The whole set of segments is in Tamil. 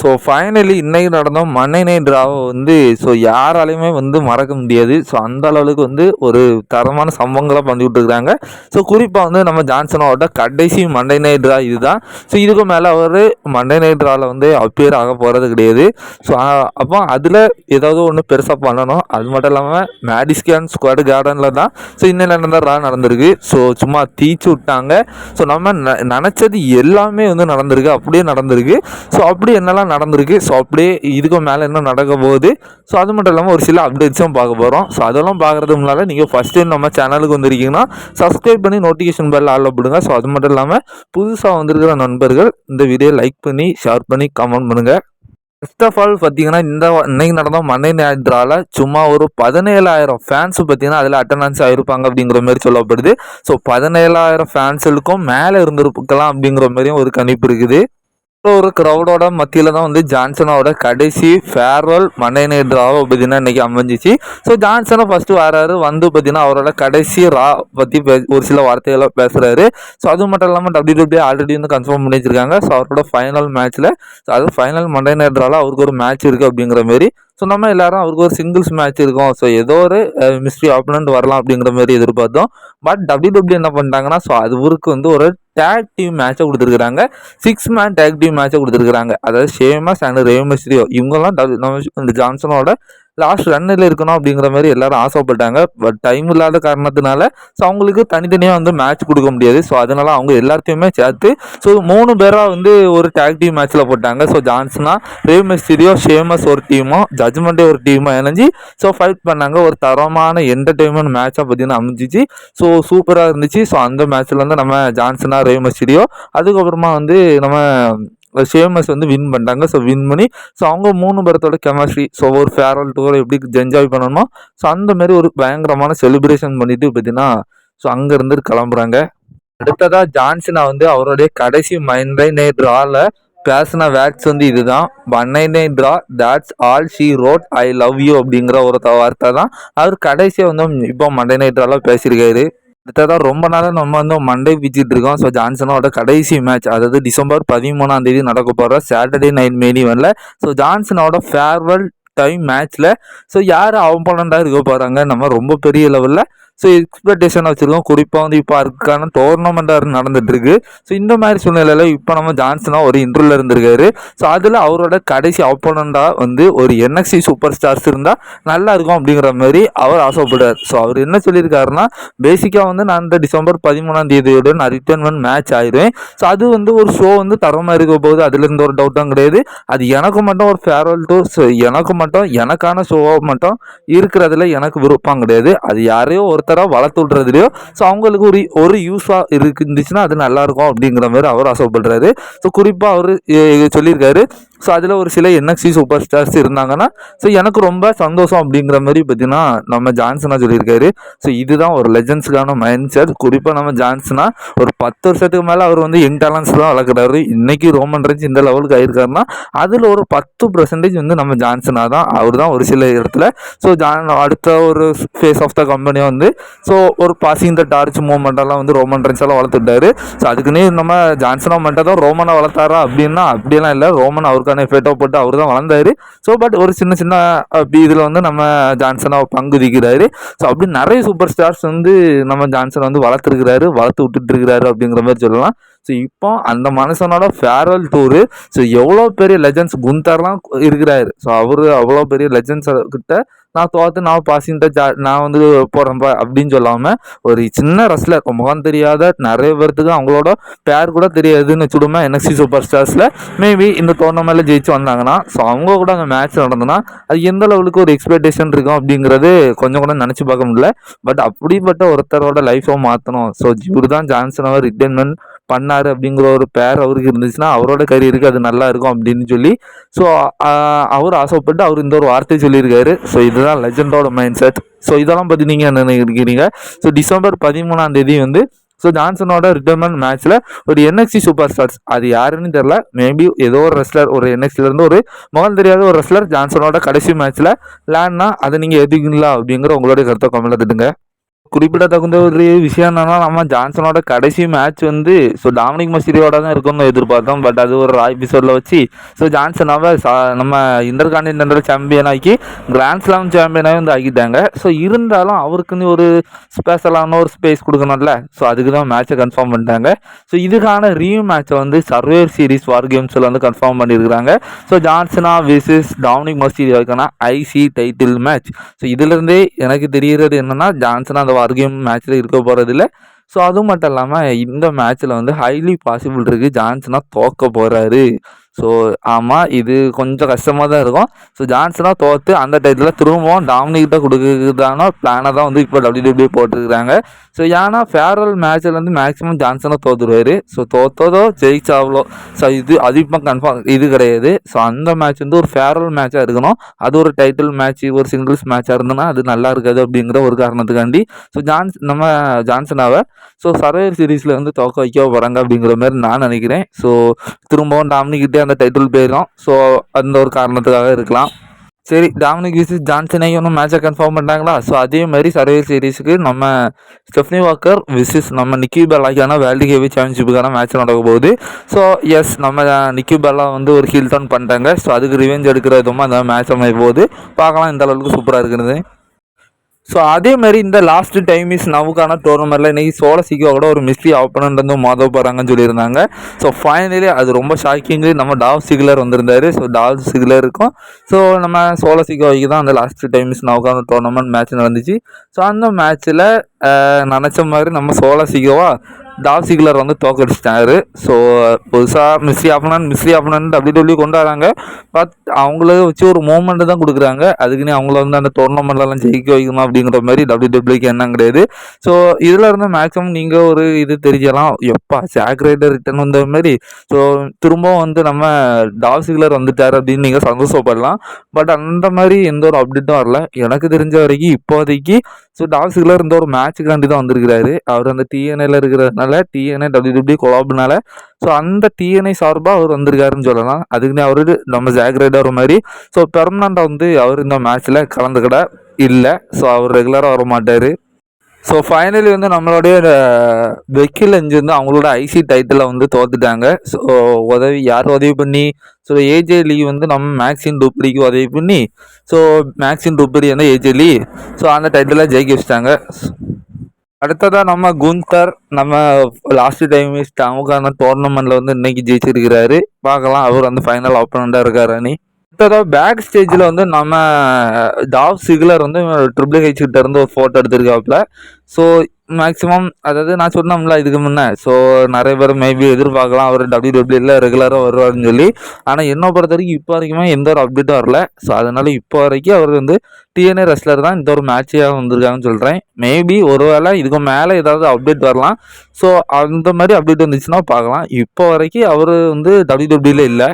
ஸோ ஃபைனலி இன்னைக்கு நடந்த மண்டே நைட் ட்ராவை வந்து ஸோ யாராலையுமே வந்து மறக்க முடியாது. ஸோ அந்த அளவுக்கு வந்து ஒரு தரமான சம்பவங்களை பண்ணி விட்டுருக்காங்க ஸோ குறிப்பாக வந்து நம்ம ஜான்சனோட கடைசி மண்டை நைட் ட்ரா இதுதான். ஸோ இதுக்கு மேலே அவர் மண்டை நைட் ட்ராவில் வந்து அப்பியர் ஆக போகிறது கிடையாது. ஸோ அப்போ அதில் ஏதாவது ஒன்று பெருசாக பண்ணணும். அது மட்டும் இல்லாமல் மேடிஸ்கேன் ஸ்குவாட் கார்டனில் தான் ஸோ இன்னும் நடந்த ட்ரா நடந்திருக்கு. ஸோ சும்மா தீச்சு விட்டாங்க. ஸோ நம்ம ந நினச்சது எல்லாமே வந்து நடந்திருக்கு. அப்படியே நடந்திருக்கு. ஸோ அப்படி என்னெல்லாம் நடந்திருக்கு. ஸோ அப்படியே இதுக்கு மேலே என்ன நடக்க போகுது? ஸோ அது மட்டும் இல்லாமல் ஒரு சில அப்டேட்ஸும் பார்க்க போகிறோம் ஸோ அதெல்லாம் பார்க்குறது முன்னால் நீங்கள் ஃபஸ்ட் டைம் நம்ம சேனலுக்கு வந்திருக்கீங்கன்னா சப்ஸ்கிரைப் பண்ணி நோட்டிஃபிகேஷன் பெல் ஆளில் போடுங்க. ஸோ அது மட்டும் இல்லாமல் புதுசாக வந்திருக்கிற நண்பர்கள் இந்த வீடியோ லைக் பண்ணி ஷேர் பண்ணி கமெண்ட் பண்ணுங்கள் ஃபர்ஸ்ட் ஆஃப் ஆல் பார்த்தீங்கன்னா இந்த இன்னைக்கு நடந்த மண்டே நேட்ரால சும்மா ஒரு பதினேழாயிரம் ஃபேன்ஸ் பார்த்தீங்கன்னா அதில் அட்டண்டன்ஸ் ஆகிருப்பாங்க அப்படிங்கிற மாதிரி சொல்லப்படுது. ஸோ பதினேழாயிரம் ஃபேன்ஸுக்கும் மேலே இருந்திருக்கலாம் அப்படிங்கிற மாதிரியும் ஒரு கணிப்பு இருக்குது. ஒரு க்ரௌடோட மத்தியில் தான் வந்து ஜான்சனோட கடைசி ஃபேர்வெல் மண்டே நைட் ராவை பார்த்தீங்கன்னா இன்னைக்கு அமைஞ்சிச்சு. ஸோ ஜான்சனை ஃபஸ்ட்டு வராரு. வந்து பார்த்தீங்கன்னா அவரோட கடைசி ரா பற்றி ஒரு சில வார்த்தைகளை பேசுகிறாரு ஸோ அது மட்டும் இல்லாமல் டபிள்யூ டபிள்யூ ஆல்ரெடி வந்து கன்ஃபார்ம் பண்ணி வச்சிருக்காங்க. ஸோ அவரோட ஃபைனல் மேட்ச்சில் ஸோ அது ஃபைனல் மண்டே நைட் ராவில் அவருக்கு ஒரு மேட்ச் இருக்குது அப்படிங்கிற மாரி. ஸோ நம்ம எல்லாரும் அவருக்கு ஒரு சிங்கிள்ஸ் மேட்ச் இருக்கும். ஸோ ஏதோ ஒரு மிஸ்ட்ரி ஆப்பனண்ட் வரலாம் அப்படிங்கிற மாதிரி எதிர்பார்த்தோம். பட் டபிள்யூ டபிள்யூ என்ன பண்ணிட்டாங்கன்னா ஸோ அது ஊருக்கு வந்து ஒரு டேக் டீம் மேட்சை கொடுத்துருக்குறாங்க. சிக்ஸ் மேன் டேக் டீம் மேட்சை கொடுத்துருக்குறாங்க. அதாவது ஷேமஸ் அண்ட் ரேமஸ்ரியோ இவங்கெல்லாம் இந்த ஜான்சனோட லாஸ்ட் ரன்னில் இருக்கணும் அப்படிங்கிற மாதிரி எல்லாரும் ஆசைப்பட்டாங்க. பட் டைம் இல்லாத காரணத்தினால ஸோ அவங்களுக்கு தனித்தனியாக வந்து மேட்ச் கொடுக்க முடியாது. ஸோ அதனால அவங்க எல்லாத்தையுமே சேர்த்து ஸோ மூணு பேராக வந்து ஒரு டேக் டீம் மேட்ச்சில் போட்டாங்க. ஸோ ஜான்சனா ரேமஸ்ரியோ ஷேமஸ் ஒரு டீமும் ஜட்ஜ்மெண்ட்டே ஒரு டீமும் இணைஞ்சி ஸோ ஃபைட் பண்ணாங்க. ஒரு தரமான என்டர்டெயின்மெண்ட் மேட்சாக பார்த்தீங்கன்னா அமைஞ்சிச்சு. ஸோ சூப்பராக இருந்துச்சு. ஸோ அந்த மேட்ச்சில் வந்து நம்ம ஜான்சனா ரேமஸ்ரியோ அதுக்கப்புறமா வந்து நம்ம ஷேமஸ் வந்து வின் பண்ணிட்டாங்க. ஸோ வின் பண்ணி ஸோ அவங்க மூணு பேரத்தோட கெமிஸ்ட்ரி ஸோ ஒரு ஃபேர்வெல் டூரை எப்படி என்ஜாய் பண்ணணுமோ ஸோ அந்த மாதிரி ஒரு பயங்கரமான செலிப்ரேஷன் பண்ணிட்டு பார்த்தீங்கன்னா ஸோ அங்கேருந்து கிளம்புறாங்க. அடுத்ததாக ஜான்சனா வந்து அவருடைய கடைசி மைண்டை நைட் ட்ராவில் பேசின வேட்ஸ் வந்து இதுதான். One nine nine draw that's all she wrote I love you அப்படிங்கிற ஒரு வார்த்தை தான் அவர் கடைசியாக வந்து இப்போ மண்டே நைட் ட்ராவில் பேசியிருக்காரு. அடுத்ததாக ரொம்ப நாளாக நம்ம வந்து மண்டே பிச்சுட்டு இருக்கோம். ஸோ ஜான்சனோட கடைசி மேட்ச் அதாவது டிசம்பர் பதிமூணாம் தேதி நடக்க போகிற சாட்டர்டே நைட் மெயினிவனில் ஸோ ஜான்சனோட ஃபேர்வெல் டைம் மேட்ச்சில் ஸோ யார் ஆப்போனண்டாக இருக்க போகிறாங்க நம்ம ரொம்ப பெரிய லெவலில் ஸோ எக்ஸ்பெக்டேஷன் வச்சுருக்கோம். குறிப்பாக வந்து இப்போ அதுக்கான டோர்னமெண்ட்டாக நடந்துட்டுருக்கு. ஸோ இந்த மாதிரி சூழ்நிலையில் இப்போ நம்ம ஜான்சனாக ஒரு இன்டர்வியூவில் இருந்திருக்காரு. ஸோ அதில் அவரோட கடைசி ஆப்போனண்டாக வந்து ஒரு என்எக்சி சூப்பர் ஸ்டார்ஸ் இருந்தால் நல்லா இருக்கும் அப்படிங்கிற மாதிரி அவர் ஆசைப்படுறார். ஸோ அவர் என்ன சொல்லியிருக்காருன்னா பேசிக்காக வந்து நான் இந்த டிசம்பர் பதிமூணாம் தேதியோட நான் ரிட்டர்ன்மெண்ட் மேட்ச் ஆயிடுவேன். ஸோ அது வந்து ஒரு ஷோ வந்து தரமாக இருக்க போகுது. அதுல இருந்து ஒரு டவுட்டும் கிடையாது. அது எனக்கு மட்டும் ஒரு ஃபேர்வெல் டு எனக்கு மட்டும் எனக்கான ஷோவாக மட்டும் இருக்கிறதுல எனக்கு விருப்பம் கிடையாது. அது யாரையோ ஒருத்தர் ஒருத்தராக வளர்த்து விட்றதுலையோ ஸோ அவங்களுக்கு ஒரு ஒரு யூஸாக இருந்துச்சுன்னா அது நல்லாயிருக்கும் அப்படிங்கிற மாதிரி அவர் ஆசைப்படுறாரு ஸோ குறிப்பாக அவர் சொல்லியிருக்காரு ஸோ அதில் ஒரு சில என்எக்சி சூப்பர் ஸ்டார்ஸ் இருந்தாங்கன்னா ஸோ எனக்கு ரொம்ப சந்தோஷம் அப்படிங்கிற மாதிரி பார்த்தீங்கன்னா நம்ம ஜான்சனாக சொல்லியிருக்காரு. ஸோ இதுதான் ஒரு லெஜன்ஸுக்கான மைண்ட் செட் குறிப்பாக நம்ம ஜான்சனா ஒரு பத்து வருஷத்துக்கு மேலே அவர் வந்து யங் டேலண்ட்ஸ் தான் வளர்க்குறாரு. இன்னைக்கு ரோமன் ரேஞ்ச் இந்த லெவலுக்கு ஆயிருக்காருன்னா அதில் ஒரு பத்து பர்சன்டேஜ் வந்து நம்ம ஜான்சனாக தான். அவர் தான் ஒரு சில இடத்துல. ஸோ ஜான் அடுத்த ஒரு ஃபேஸ் ஆஃப் த கம்பெனியை வந்து ஸோ ஒரு பாசிங் த டார்ச் மூவ்மெண்ட்டெல்லாம் வந்து ரோமன் ரன்ஸ் எல்லாம் வளர்த்துட்டாரு ஸோ அதுக்குன்னே நம்ம ஜான்சனா மட்டும் தான் ரோமனை வளர்த்தாரா அப்படின்னா அப்படியெல்லாம் இல்லை. ரோமன் அவருக்கான ஃபேட்டோ போட்டு அவர் தான் வளர்ந்தாரு. ஸோ பட் ஒரு சின்ன சின்ன இதில் வந்து நம்ம ஜான்சனாக பங்கு விதிக்கிறாரு ஸோ அப்படி நிறைய சூப்பர் ஸ்டார்ஸ் வந்து நம்ம ஜான்சன் வந்து வளர்த்துருக்கிறாரு வளர்த்து விட்டுட்டு இருக்கிறாரு அப்படிங்கிற மாதிரி சொல்லலாம். ஸோ இப்போ அந்த மனுஷனோட ஃபேர்வெல் டூரு ஸோ எவ்வளோ பெரிய லெஜண்ட்ஸ் குந்தர்லாம் இருக்கிறாரு. ஸோ அவர் அவ்வளோ பெரிய லெஜண்ட்ஸ் கிட்ட நான் தோத்து நான் பாசிங்கிட்ட ஜா நான் வந்து போகிறேன்ப்பா அப்படின்னு சொல்லாமல் ஒரு சின்ன ரஸ்லர் முகம் தெரியாத நிறைய பேர்த்துக்கு அவங்களோட பேர் கூட தெரியாதுன்னு வச்சுடுமா என்எஸ்சி சூப்பர் ஸ்டார்ஸில் மேபி இந்த டோர்னமெண்ட்டில் ஜெயிச்சு வந்தாங்கன்னா ஸோ அவங்க கூட அங்கே மேட்ச் நடந்ததுன்னா அது எந்த லெவலுக்கு ஒரு எக்ஸ்பெக்டேஷன் இருக்கும் அப்படிங்கிறது கொஞ்சம் கூட நினச்சி பார்க்க முடியல. பட் அப்படிப்பட்ட ஒருத்தரோட லைஃப்பை மாற்றணும் ஸோ இவர் தான் ஜான்சன் அவர் ரிட்டைர்மெண்ட் பண்ணார் அப்படிங்கிற ஒரு பேர் அவருக்கு இருந்துச்சுன்னா அவரோட கரியருக்கு அது நல்லா இருக்கும் அப்படின்னு சொல்லி. ஸோ அவர் ஆசைப்பட்டு அவர் இந்த ஒரு வார்த்தை சொல்லியிருக்காரு. ஸோ இதுதான் லெஜண்டோட மைண்ட் செட் ஸோ இதெல்லாம் பற்றி நீங்கள் என்ன நினைக்கிறீங்க? ஸோ டிசம்பர் பதிமூணாம் தேதி வந்து ஸோ ஜான்சனோட ரிட்டர்மெண்ட் மேட்ச்சில் ஒரு என்எக்சி சூப்பர் ஸ்டார்ஸ் அது யாருன்னு தெரில மேபி ஏதோ ஒரு ரெஸ்லர் ஒரு என்எக்சிலேருந்து ஒரு முகம் தெரியாத ஒரு ரெஸ்லர் ஜான்சனோட கடைசி மேட்ச்சில் லேண்ட்னா அதை நீங்கள் எதுக்குங்களா அப்படிங்கிற உங்களுடைய கருத்தை கமெண்ட்ல திட்டுங்க. குறிப்பிடத்தகுந்த ஒரு விஷயம் என்னன்னா நம்ம ஜான்சனோட கடைசி மேட்ச் வந்து ஸோ டாமினிக் மசீரியோட தான் இருக்கும்னு எதிர்பார்த்தோம். பட் அது ஒரு எபிசோடில் வச்சு ஸோ ஜான்சனாவை நம்ம இன்டர் கான்டினென்டல் சாம்பியன் ஆக்கி கிராண்ட் ஸ்லாம் சாம்பியனாக வந்து ஆக்கிட்டாங்க. ஸோ இருந்தாலும் அவருக்குன்னு ஒரு ஸ்பெஷலான ஒரு ஸ்பேஸ் கொடுக்கணும்ல. ஸோ அதுக்கு தான் மேட்சை கன்ஃபார்ம் பண்ணிட்டாங்க. ஸோ இதுக்கான ரீ மேட்சை வந்து சர்வேர் சீரிஸ் வார் கேம்ஸில் வந்து கன்ஃபார்ம் பண்ணியிருக்கிறாங்க. ஸோ ஜான்சனா விசஸ் டாமினிக் மசீரியோக்கான ஐசி டைட்டில் மேட்ச் ஸோ இதுலேருந்தே எனக்கு தெரிகிறது என்னென்னா ஜான்சனா அந்த வார் கேம் மேட்ச்சில் இருக்க போகிறதில்ல ஸோ அது மட்டும் இல்லாமல் இந்த மேட்ச்சில் வந்து ஹைலி பாசிபிள் இருக்குது ஜான்சனா தோக்க போகிறாரு ஸோ ஆமாம் இது கொஞ்சம் கஷ்டமாக தான் இருக்கும். ஸோ ஜான்சனாக தோற்று அந்த டைத்தில் திரும்பவும் டாமினிக்கிட்ட கொடுக்குறதான பிளானை தான் வந்து இப்போ டபிள்யூடபிள்யூ போட்டிருக்கிறாங்க. ஸோ ஏன்னா ஃபேர்வெல் மேட்ச்சில் வந்து மேக்ஸிமம் ஜான்சனாக தோற்றுருவார் ஸோ தோற்றதோ ஜெயிச்சாவளோ. ஸோ இது அது இப்போ கன்ஃபார்ம் இது கிடையாது. ஸோ அந்த மேட்ச் வந்து ஒரு ஃபேர்வெல் மேட்சாக இருக்கணும். அது ஒரு டைட்டில் மேட்ச் ஒரு சிங்கிள்ஸ் மேட்சாக இருந்ததுன்னா அது நல்லா இருக்காது அப்படிங்கிற ஒரு காரணத்துக்காண்டி. ஸோ ஜான்ஸ் நம்ம ஜான்சனாவை ஸோ சர்வைவர் சீரீஸில் வந்து தோக்க வைக்க போகிறாங்க அப்படிங்கிற மாதிரி நான் நினைக்கிறேன். ஸோ திரும்பவும் டாமினிக்கிட்டே அந்த டைட்டில் போயிடும் ஸோ அந்த ஒரு காரணத்துக்காக இருக்கலாம். சரி டாமினிக் விசிஸ் ஜான்சனையும் ஒன்றும் மேட்சை கன்ஃபார்ம் பண்ணிட்டாங்களா? ஸோ அதே மாதிரி சர்வே சீரீஸுக்கு நம்ம ஸ்டெஃப்னி வாக்கர் விசிஸ் நம்ம நிக்கி பெல்லாக்கான வேர்ல்டு ஹெவி சாம்பியன்ஷிப்புக்கான மேட்ச் நடக்க போகுது. ஸோ எஸ் நம்ம நிக்கி பெல்லா வந்து ஒரு ஹீல் டவுன் பண்ணிட்டாங்க. ஸோ அதுக்கு ரிவெஞ்ச் எடுக்கிற விதமாக அந்த மேட்ச் அமைய போகுது. பார்க்கலாம் இந்த அளவுக்கு சூப்பராக இருக்கிறது. ஸோ அதே மாதிரி இந்த லாஸ்ட் டைம் இஸ் நவுக்கான டோர்னமெண்ட்டில் இன்றைக்கி சோழ கூட ஒரு மிஸ்ட்ரி ஆப்பனண்ட் வந்து மோத போகிறாங்கன்னு சொல்லியிருந்தாங்க. ஸோ ஃபைனலி அது ரொம்ப ஷாக்கிங்கு நம்ம டாவ் சிக்லர் வந்திருந்தாரு. ஸோ டாவ் சிக்லர் இருக்கும். ஸோ நம்ம சோழ சிகோவைக்கு தான் அந்த லாஸ்ட் டைம் இஸ் நவுக்கான டோர்னமெண்ட் மேட்ச் நடந்துச்சு. ஸோ அந்த மேட்ச்சில் நினச்ச மாதிரி நம்ம சோழ சிகோவா டாசிகுலர் வந்து தோக்கடிச்சிட்டாரு ஸோ புதுசாக மிஸ்ரி ஆஃப்னான் மிஸ்ரி ஆப்பனன் அப்படி சொல்லி கொண்டாடுறாங்க. பட் அவங்கள வச்சு ஒரு மூமெண்ட்டு தான் கொடுக்குறாங்க. அதுக்குன்னு அவங்கள வந்து அந்த டோர்னமெண்ட்லாம் ஜெயிக்க வைக்கணும் அப்படிங்கிற மாதிரி டபிள்யூ டபிள்யூக்கு என்ன கிடையாது. ஸோ இதில் இருந்து மேக்ஸிமம் நீங்கள் ஒரு இது தெரிஞ்சலாம் எப்பா சாக்ரேட்டர் ரிட்டன் வந்த மாதிரி. ஸோ திரும்பவும் வந்து நம்ம டாசிகுலர் வந்துட்டார் அப்படின்னு நீங்கள் சந்தோஷப்படலாம். பட் அந்த மாதிரி எந்த ஒரு அப்டேட்டும் வரல. எனக்கு தெரிஞ்ச வரைக்கும் இப்போதைக்கு ஸோ டாசிகுலர் இந்த ஒரு மேட்சுக்காண்டி தான் வந்திருக்கிறாரு. அவர் அந்த டிஎன்ஏல இருக்கிறதுனால டிஎன்ஐ டபிள்யூ டபிள்யூ கொலாப்னால ஸோ அந்த டிஎன்ஐ சார்பாக அவர் வந்திருக்காருன்னு சொல்லலாம். அதுக்குன்னு அவரு நம்ம ஜாக்ரேடர் மாதிரி. ஸோ பெர்மனண்டாக வந்து அவர் இந்த மேட்ச்சில் கலந்துக்கிட இல்லை. ஸோ அவர் ரெகுலராக வர மாட்டார் ஸோ ஃபைனலி வந்து நம்மளுடைய வெக்கில் அஞ்சு வந்து அவங்களோட ஐசி டைட்டிலை வந்து தோத்துட்டாங்க. ஸோ உதவி யார் உதவி பண்ணி? ஸோ ஏஜே லீ வந்து நம்ம மேக்ஸின் டூப்ளிக்கு உதவி பண்ணி. ஸோ மேக்ஸின் டூப்ளி வந்து ஏஜே லீ ஸோ அந்த டைட்டிலை ஜெயிக்க வச்சுட்டாங்க. அடுத்ததாக நம்ம குந்தர் நம்ம லாஸ்ட் டைம் நமக்கான டோர்னமெண்ட்டில் வந்து இன்னைக்கு ஜெயிச்சிருக்கிறாரு. பார்க்கலாம் அவர் வந்து ஃபைனல் ஆப்பனண்ட்டாக இருக்காரு அணி அடுத்ததாக பேக் ஸ்டேஜில் வந்து நம்ம டாப் சிக்லர் வந்து ட்ரிபிள் ஹெச் கிட்ட இருந்து ஒரு ஃபோட்டோ எடுத்திருக்காப்புல. ஸோ மேக்ஸிமம் அதாவது நான் சொன்னோம்ல இதுக்கு முன்னே. ஸோ நிறைய பேர் மேபி எதிர்பார்க்கலாம். அவர் டபிள்யூ டபிள்யூல ரெகுலராக வருவார்னு சொல்லி. ஆனால் என்ன பொறுத்த வரைக்கும் இப்போ வரைக்குமே எந்த ஒரு அப்டேட்டும் வரல. ஸோ அதனால் இப்போ வரைக்கும் அவர் வந்து டிஎன்ஏ ரெஸ்லர் தான் இந்த ஒரு மேட்சாக வந்திருக்காங்கன்னு சொல்கிறேன் மேபி ஒருவேளை இதுக்கு மேலே ஏதாவது அப்டேட் வரலாம். ஸோ அந்த மாதிரி அப்டேட் வந்துச்சுன்னா பார்க்கலாம். இப்போ வரைக்கும் அவர் வந்து டபிள்யூ டபிள்யூல இல்லை.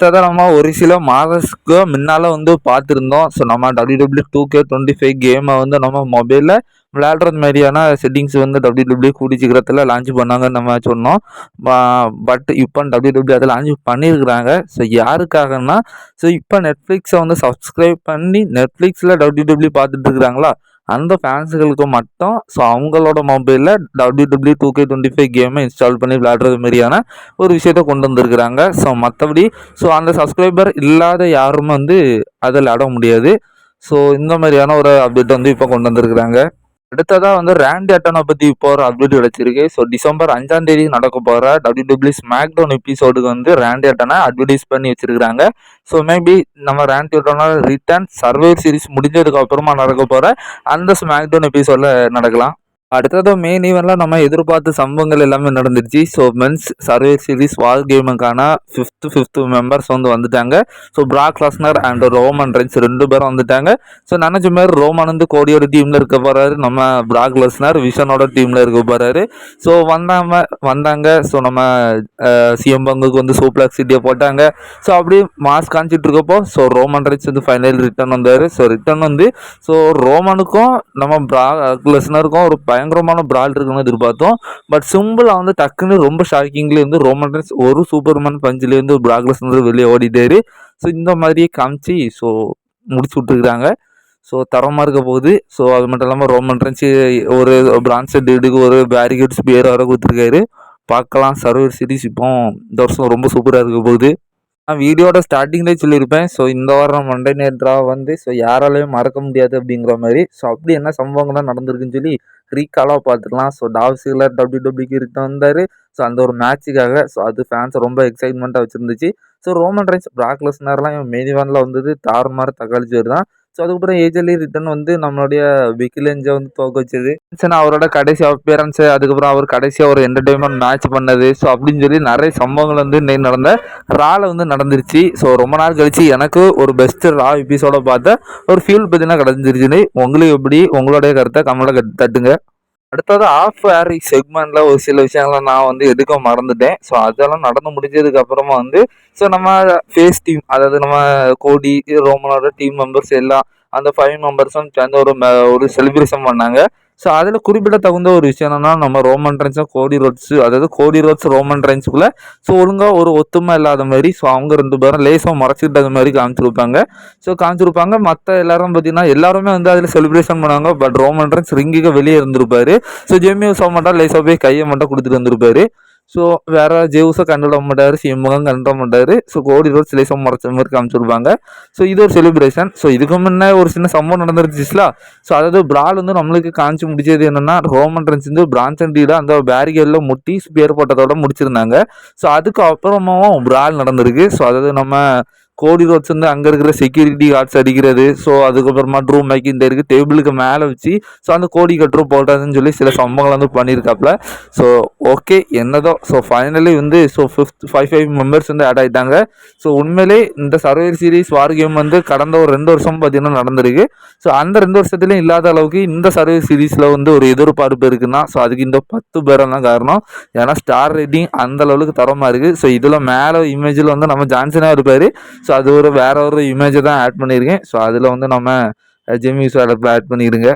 தான் நம்ம ஒரு சில மாதத்துக்கு முன்னால் வந்து பார்த்துருந்தோம். ஸோ நம்ம W W two K twenty five கேமை வந்து நம்ம மொபைலில் விளையாடுறது மாதிரியான செட்டிங்ஸ் வந்து டபிள்யூ டபிள்யூ கூடி சீக்கிரத்தில் லான்ச் பண்ணாங்கன்னு நம்ம சொன்னோம். பட் இப்போ டபிள்யூ டபிள்யூ அதை லான்ச் பண்ணியிருக்கிறாங்க ஸோ யாருக்காகன்னா ஸோ இப்போ நெட்ஃப்ளிக்ஸை வந்து சப்ஸ்கிரைப் பண்ணி நெட்ஃப்ளிக்ஸில் டபிள்யூ டபிள்யூ பார்த்துட்டு இருக்கிறாங்களா? அந்த ஃபேன்ஸுகளுக்கு மட்டும். ஸோ அவங்களோட மொபைலில் W W two K twenty five கேமை இன்ஸ்டால் பண்ணி விளையாடுறது மாதிரியான ஒரு விஷயத்த கொண்டு வந்திருக்கிறாங்க. ஸோ மற்றபடி ஸோ அந்த சப்ஸ்கிரைபர் இல்லாத யாரும் வந்து அதை விளையாட முடியாது. ஸோ இந்த மாதிரியான ஒரு அப்டேட் வந்து இப்போ கொண்டு வந்திருக்கிறாங்க. அடுத்ததாக வந்து ரேண்டி அட்டனை பற்றி இப்போ ஒரு அப்டேட் கிடச்சிருக்கு ஸோ டிசம்பர் அஞ்சாம் தேதி நடக்க போகிற டபிள்யூ டபிள்யூ ஸ்மாக் டவுன் எபிசோடுக்கு வந்து ரேண்டி அட்டனை அட்வர்டைஸ் பண்ணி வச்சிருக்காங்க ஸோ மேபி நம்ம ரேண்டி அட்டனோட ரிட்டர்ன் சர்வே சீரிஸ் முடிஞ்சதுக்கு அப்புறமா நடக்க போகிற அந்த ஸ்மாக் டவுன் எபிசோடில் நடக்கலாம். அடுத்தது மெயின் ஈவெண்ட்டில் நம்ம எதிர்பார்த்த சம்பவங்கள் எல்லாமே நடந்துருச்சு so men's Survivor Series war கேமுக்கான fifth fifth members வந்து வந்துட்டாங்க. So Brock Lesnar and Roman Reigns ரெண்டு பேரும் வந்துட்டாங்க. ஸோ நினச்ச மாதிரி ரோமன் வந்து கோடியோட டீமில் இருக்க போகிறாரு நம்ம பிராக் லஸ்னர் விஷனோட டீமில் இருக்க போகிறாரு ஸோ வந்தாம வந்தாங்க. ஸோ நம்ம சிஎம் பங்குக்கு வந்து சூப்ளாக் சிட்டியை போட்டாங்க. ஸோ அப்படி மாஸ் காமிச்சிட்டு இருக்கப்போ ஸோ ரோமன் ரென்ஸ் வந்து ஃபைனல் ரிட்டர்ன் வந்தார். ஸோ ரிட்டர்ன் வந்து ஸோ ரோமனுக்கும் நம்ம பிராக் லஸ்னருக்கும் ஒரு பய பயங்கரமான பிரால் இருக்குன்னு எதிர்பார்த்தோம். பட் சிம்பிளாக வந்து டக்குன்னு ரொம்ப ஷாக்கிங்லேயே வந்து ரோமன் ரென்ஸ் ஒரு சூப்பர்மேன் பஞ்சிலேருந்து பிராக்லஸ் வந்து வெளியே ஓடிட்டாரு. ஸோ இந்த மாதிரியே காமிச்சு ஸோ முடிச்சு விட்டுருக்குறாங்க ஸோ தரமாக இருக்க போகுது. ஸோ அது மட்டும் இல்லாமல் ரோமன் ரன்ஸ் ஒரு பிரான்ஸ் டீடுக்கு ஒரு பேரிகேட்ஸ் பேர் வர கொடுத்துருக்காரு. பார்க்கலாம் சர்வர் சீரிஸ் இப்போ இந்த வருஷம் ரொம்ப சூப்பராக இருக்க போகுது. நான் வீடியோட ஸ்டார்டிங்லேயே சொல்லியிருப்பேன். ஸோ இந்த வாரம் மண்டே நைட் ட்ரா வந்து ஸோ யாராலையும் மறக்க முடியாது அப்படிங்கிற மாதிரி. ஸோ அப்படி என்ன சம்பவங்கள்லாம் நடந்திருக்குன்னு சொல்லி ரீகாலாக பார்த்துக்கலாம். ஸோ டாவ்ஸில் டபிள்யூ டபிள்யூக்கு இருக்க வந்தார். ஸோ அந்த ஒரு மேட்சுக்காக ஸோ அது ஃபேன்ஸை ரொம்ப எக்ஸைட்மெண்ட்டாக வச்சுருந்துச்சு. ஸோ ரோமன் ரைன்ஸ் பிராக்லஸ்னர்லாம் இவன் மெயின் இவனில் வந்தது தாறுமாறு தக்காளிச்சு தான். ஸோ அதுக்கப்புறம் ஏஜலி ரிட்டன் வந்து நம்மளுடைய விக்கிலெஞ்சை வந்து தோக்க வச்சது. சரி அவரோட கடைசி அப்பியரன்ஸு அதுக்கப்புறம் அவர் கடைசியாக ஒரு என்டர்டைன்மெண்ட் மேட்ச் பண்ணது. ஸோ அப்படின்னு சொல்லி நிறைய சம்பவங்கள் வந்து இன்னைக்கு நடந்த ராவில் வந்து நடந்துருச்சு. ஸோ ரொம்ப நாள் கழிச்சு எனக்கு ஒரு பெஸ்ட்டு ரா எபிசோட பார்த்த ஒரு ஃபீல் பார்த்தீங்கன்னா கிடச்சிருச்சுன்னு உங்களுக்கு எப்படி? உங்களுடைய கருத்தை கமலை தட்டுங்க. அடுத்தது ஆஃப் ஏரி செக்மெண்ட்ல ஒரு சில விஷயங்களை நான் வந்து எடுக்க மறந்துட்டேன். ஸோ அதெல்லாம் நடந்து முடிஞ்சதுக்கு அப்புறமா வந்து ஸோ நம்ம ஃபேஸ் டீம் அதாவது நம்ம கோடி ரோமனோட டீம் மெம்பர்ஸ் எல்லாம் அந்த ஃபைவ் மெம்பர்ஸும் சேர்ந்து ஒரு ஒரு செலிப்ரேஷன் பண்ணாங்க. ஸோ அதில் குறிப்பிட தகுந்த ஒரு விஷயம் என்னென்னா நம்ம ரோமன் ட்ரென்ஸும் கோடி ரோட்ஸ் அதாவது கோடி ரோட்ஸ் ரோமன் ட்ரென்ஸுக்குள்ள ஸோ ஒழுங்காக ஒரு ஒத்துமை இல்லாத மாதிரி ஸோ அவங்க ரெண்டு பேரும் லேசாக மறைச்சிக்கிட்டது மாதிரி காமிச்சிருப்பாங்க. ஸோ காமிச்சிருப்பாங்க. மற்ற எல்லாரும் பார்த்தீங்கன்னா எல்லாருமே வந்து அதில் செலிப்ரேஷன் பண்ணுவாங்க. பட் ரோமன் ட்ரென்ஸ் ரிங்குக்கு வெளியே இருந்திருப்பாரு. ஸோ ஜெமி உசா மட்டும் லேசாக போய் கையை மட்டும் கொடுத்துட்டு வந்திருப்பாரு. ஸோ வேற ஜெவுஸை கண்டுவிட மாட்டார் சிம்மகம் கண்டுவிட மாட்டார் ஸோ கோடி ரோட்ஸ் லேசாக மறைச்ச மாதிரி காமிச்சிருப்பாங்க ஸோ இது ஒரு செலிப்ரேஷன் ஸோ இதுக்கு முன்னே ஒரு சின்ன சம்பவம் நடந்துருச்சுல ஸோ அதாவது பிரால் வந்து நம்மளுக்கு காமிச்சு முடிச்சது என்னென்னா ஹோமன் ரன்ஸ் வந்து அண்ட் டீல அந்த பேரிகேடில் முட்டி ஸ்பியர் போட்டதோட முடிச்சிருந்தாங்க ஸோ அதுக்கு அப்புறமாவும் பிரால் நடந்திருக்கு ஸோ அதாவது நம்ம கோடி ரோட்ஸ் வந்து அங்கே இருக்கிற செக்யூரிட்டி கார்ட்ஸ் அடிக்கிறது. ஸோ அதுக்கப்புறமா ட்ரூ மேக்கிங் இருக்குது டேபிளுக்கு மேலே வச்சு ஸோ அந்த கோடி கட்டுரு போட்டாதுன்னு சொல்லி சில சம்பவங்கள் வந்து பண்ணியிருக்காப்புல ஸோ ஓகே என்னதோ ஸோ ஃபைனலி வந்து so fifth five five members வந்து ஆட் ஆகிட்டாங்க ஸோ உண்மையிலே இந்த சர்வேர் சீரிஸ் வார் கேம் வந்து கடந்த ஒரு ரெண்டு வருஷம் பார்த்தீங்கன்னா நடந்திருக்கு. ஸோ அந்த ரெண்டு வருஷத்துலையும் இல்லாத அளவுக்கு இந்த சர்வேர் சீரிஸில் வந்து ஒரு எதிர்பார்ப்பு இருக்குன்னா ஸோ அதுக்கு இந்த பத்து பேரம் தான் காரணம். ஏன்னா ஸ்டார் ரேட்டிங் அந்த லெவலுக்கு தரமாக இருக்குது ஸோ இதில் மேலே இமேஜில் வந்து நம்ம ஜான்சனாக இருப்பார். ஸோ அது ஒரு வேற ஒரு இமேஜை தான் ஆட் பண்ணியிருக்கேன். ஸோ அதில் வந்து நம்ம ஜெமி ஆட் பண்ணிடுங்க.